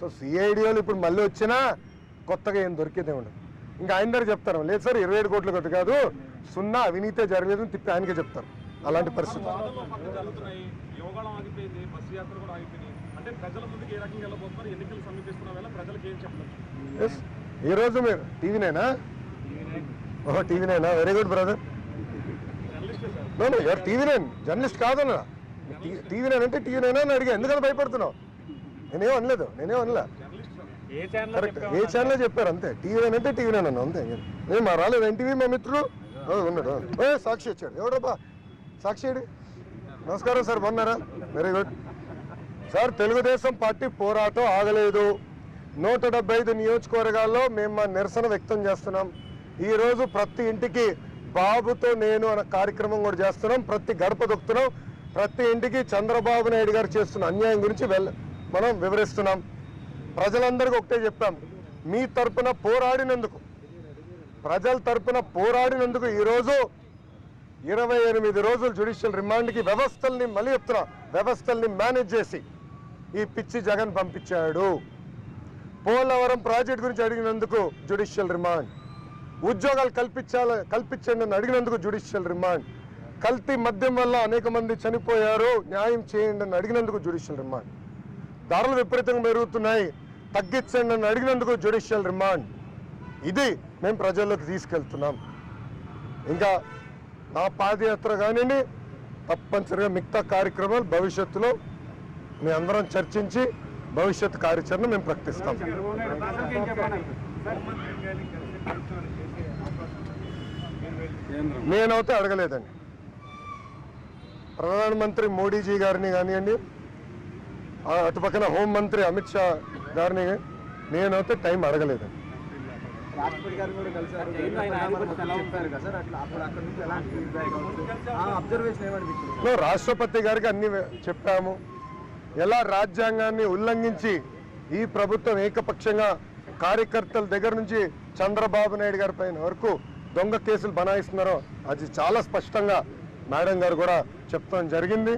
So సిఐడిఓలు ఇప్పుడు మళ్ళీ వచ్చినా కొత్తగా ఏం దొరికేదే ఉండదు. ఇంకా ఆయన దగ్గర చెప్తారు లేదు సార్ ఇరవై ఏడు కోట్ల కొట్టు కాదు. సున్నా అవినీతే జరగలేదు అని తిప్పి ఆయనకే చెప్తారు. అలాంటి పరిస్థితి. ఏ రోజు మీరు? టీవీనేనా ఓహో టీవీనేనా very good brother TV nine. Journalist కాదన్నా. టీవీ నైన్ అంటే టీవీ నైన్ అని అడిగా. ఎందుకని భయపడుతున్నావు? నేనేం అనలేదు నేనేం అనలే. కరెక్ట్ ఏ ఛానల్ చెప్పారు? అంతే. టీవీ నైన్ అంటే టీవీ నైన్ అన్న అంతే. నేను మా రాలేదు ఎన్టీవీ మా మిత్రుడు ఉన్నాడు ఏ సాక్షి వచ్చాడు. ఎవడబ్బా? సాక్షి? నమస్కారం సార్ బాగున్నారా? Very good sir Telugu Desam party పోరాటం ఆగలేదు. నూట డెబ్బై ఐదు నియోజకవర్గాల్లో మేము మా నిరసన వ్యక్తం చేస్తున్నాం. ఈ రోజు ప్రతి ఇంటికి బాబుతో నేను అనే కార్యక్రమం కూడా చేస్తున్నాం. ప్రతి గడప దొక్కుతున్నాం. ప్రతి ఇంటికి చంద్రబాబు నాయుడు గారు చేస్తున్న అన్యాయం గురించి వెళ్ళ మనం వివరిస్తున్నాం. ప్రజలందరికీ ఒకటే చెప్పాం. మీ తరపున పోరాడినందుకు. ప్రజల తరపున పోరాడినందుకు ఈరోజు ఇరవై ఎనిమిది రోజులు జ్యుడిషియల్ రిమాండ్కి వ్యవస్థల్ని మళ్ళీ చెప్తున్నా వ్యవస్థల్ని మేనేజ్ చేసి ఈ పిచ్చి జగన్ పంపించాడు. పోలవరం ప్రాజెక్ట్ గురించి అడిగినందుకు జ్యుడిషియల్ రిమాండ్ ఉద్యోగాలు కల్పించాల కల్పించండి అని అడిగినందుకు జ్యుడిషియల్ రిమాండ్ కల్తీ మద్యం వల్ల అనేక మంది చనిపోయారు న్యాయం చేయండి అని అడిగినందుకు జ్యుడిషియల్ రిమాండ్ ధరలు విపరీతంగా పెరుగుతున్నాయి తగ్గించండి అని అడిగినందుకు జ్యుడిషియల్ రిమాండ్ ఇది మేము ప్రజల్లోకి తీసుకెళ్తున్నాం. ఇంకా నా పాదయాత్ర కానివ్వండి తప్పనిసరిగా మిగతా కార్యక్రమాలు భవిష్యత్తులో మీ అందరం చర్చించి భవిష్యత్ కార్యాచరణ మేము ప్రకటిస్తాం. నేనైతే అడగలేదండి. ప్రధానమంత్రి మోడీజీ గారిని కానివ్వండి ఆ అటు పక్కన హోంమంత్రి అమిత్ షా గారిని నేనైతే టైం అడగలేదండి రాష్ట్రపతి గారు కూడా కలిసారు. ప్రధానమంత్రి చెప్పారు కదా సార్ అట్లా అప్పుడు అక్కడ నుంచి ఎలాంటి ఫీడ్బ్యాక్ అబ్జర్వేషన్ ఏమనిపించింది? లో రాష్ట్రపతి గారికి అన్ని చెప్పాము. ఎలా రాజ్యాంగాన్ని ఉల్లంఘించి ఈ ప్రభుత్వం ఏకపక్షంగా కార్యకర్తల దగ్గర నుంచి చంద్రబాబు నాయుడు గారి పైన వరకు దొంగ కేసులు బనాయిస్తున్నారో అది చాలా స్పష్టంగా మేడం గారు కూడా చెప్తాం జరిగింది.